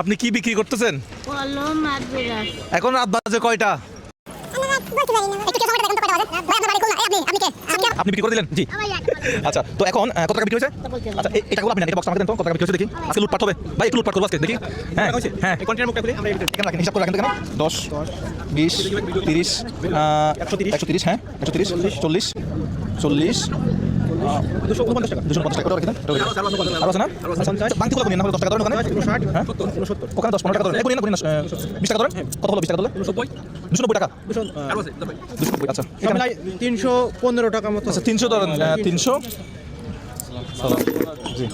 আপনি কি বিক্রি করতেছেন? এখন রাত বাজে কয়টা? আপনি বিক্রি করে দিলেন? জি। আচ্ছা তো এখন আহ, কত টাকা বিক্রি হয়েছে? আচ্ছা আপনি নেন এটা বক্স আমাকে দেন তো কত টাকা বিক্রি হয়েছে দেখি। আজকে লুটপাট হবে। ভাই একটু লুটপাট করব আজকে দেখি। হ্যাঁ হ্যাঁ। এখানে রাখেন হিসাব করে রাখেন কেন দশ বিশ তিরিশ একশো তিরিশ। একশো তিরিশ হ্যাঁ একশো তিরিশ চল্লিশ চল্লিশ আরও আচ্ছা, হলে হ্যাঁ কত হলো টাকা আচ্ছা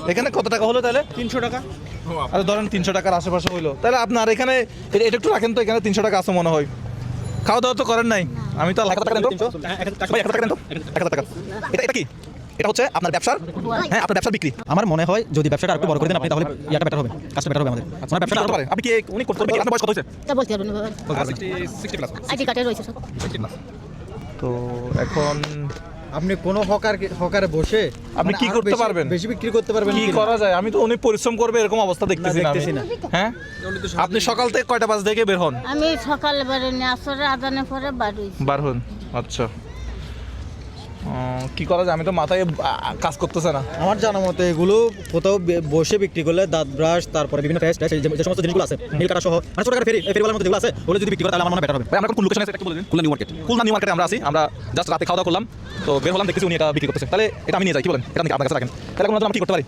এখানে আচ্ছা কত টাকা হলো তাহলে তিনশো টাকা আচ্ছা ধরেন তিনশো টাকার আশেপাশে হইল তাহলে আপনার এখানে এটা একটু রাখেন তো এখানে তিনশো টাকা আছে মনে হয় খাওয়া দাওয়া তো করেন নাই আমি তো এক হাজার টাকা টাকা এটা কি এটা হচ্ছে আপনার ব্যবসার হ্যাঁ আপনার ব্যবসার বিক্রি। আমার মনে হয় যদি ব্যবসাটা আরেকটু বড় করে দেন আপনি তাহলে ইয়াটা বেটার হবে কাজটা বেটার হবে আমাদের। আমার ব্যবসাটা করতে পারে। আপনি কি উনি করতে পারবেন? আপনার বয়স কত হয়েছে? তা বলতে পারবেন বাবা আইডি কার্ডে রয়েছে সব। তো এখন আপনি কোনো হকার হকারে বসে আপনি কি করতে পারবেন? বেশি বিক্রি করতে পারবেন কি করা যায়? আমি তো উনি পরিশ্রম করবে এরকম অবস্থা দেখতেছি না। হ্যাঁ? আপনি সকাল থেকে কয়টা বাজ থেকে বের হন? আমি সকালে বেরোনি আসরে আদানে পরে বাড়ি বার হন। আচ্ছা। কি করা যায়? আমি তো মাথায় কাজ করতেছে না। আমার জানা মতে এগুলো কোথাও বসে বিক্রি করলে দাঁত ব্রাশ তারপরে বিভিন্ন পেস্ট যে যে সমস্ত জিনিসগুলো আছে নীল কাটা সহ মানে ছোট ফেরি ফেরিওয়ালার মধ্যে যেগুলো আছে ওগুলো যদি বিক্রি করে তাহলে আমার মনে হয় বেটার হবে। আমরা কোন লোকেশন আছে একটু বলে দিন Khulna new market. Khulna new মার্কেটে আমরা আছি আমরা জাস্ট রাতে খাওয়া দাওয়া করলাম তো বের হলাম দেখতেছি উনি এটা বিক্রি করতেছে। তাহলে এটা আমি নিয়ে যাই কি বলেন? এটা আপনি আপনার কাছে রাখেন। তাহলে কোনো আমরা কি করতে পারি?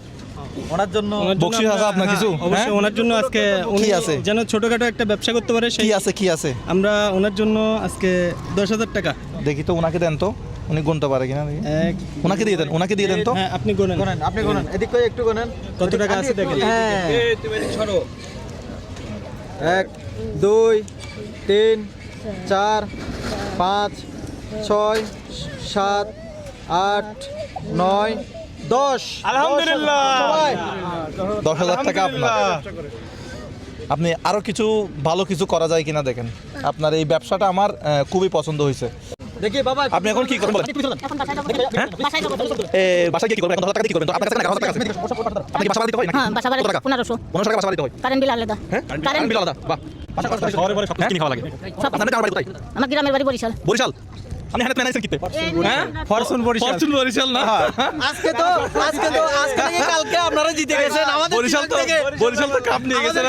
ওনার জন্য বকশিস আছে আপনার কিছু? হ্যাঁ, অবশ্যই হ্যাঁ? ওনার জন্য আজকে উনি আছে? যেন ছোটখাটো একটা ব্যবসা করতে পারে সেই আছে কি আছে? আমরা ওনার জন্য আজকে দশ হাজার টাকা। দেখি তো ওনাকে দেন তো। উনি গুনতে পারে কিনা দেখি। এক ওনাকে দিয়ে দেন ওনাকে দিয়ে দেন তো? হ্যাঁ আপনি গোনেন। গোনেন, আপনি গোনেন। এদিক করে একটু গোনেন। কত টাকা আছে দেখেন। হ্যাঁ। এক দুই তিন চার পাঁচ ছয় সাত আট নয় দশ। আলহামদুলিল্লাহ। সবাই। দশ হাজার টাকা আপনার। আপনি আরও কিছু ভালো কিছু করা যায় কিনা দেখেন। আপনার এই ব্যবসাটা আমার খুবই পছন্দ হয়েছে। দেখি বাবা আপনি এখন কি করবেন? এখন বাসায় যাব। বাসায় যাব এ, বাসায় গিয়ে কি করবেন? এখন টাকা কি করবেন? তো আপনার কাছে এক হাজার টাকা। আছে আপনি বাসা দিতে হয় নাকি? হ্যাঁ বাসা বাড়ি কত টাকা? পনেরোশো। পনেরোশো টাকা বাসা দিতে হয়। কারেন্ট বিল আলাদা। হ্যাঁ? কারেন্ট বিল আলাদা? বাহ। শহরে পরে সব কিনে খাওয়া লাগে? আপনাদের গ্রামের বাড়ি কোথায়? আমার গ্রামের বাড়ি বরিশাল। বরিশাল? আপনি হ্যাঁ ম্যানেজার কিনতে হ্যাঁ? ফরচুন বরিশাল। ফরচুন বরিশাল না? আজকে তো আজকে তো আজকে কালকে আপনারা জিতে গেছেন। আমাদের বরিশাল তো বরিশাল তো কাপ নিয়ে গেছে।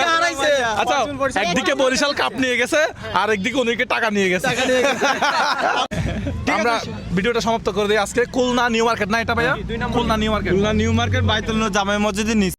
আচ্ছা একদিকে বরিশাল কাপ নিয়ে গেছে আর একদিকে উনিকে টাকা নিয়ে গেছে। আমরা ভিডিওটা সমাপ্ত করে দিই। আজকে খুলনা নিউ মার্কেট না এটা ভাইয়া? Khulna new market. Khulna new market বাইতুল জামে মসজিদের নিচে।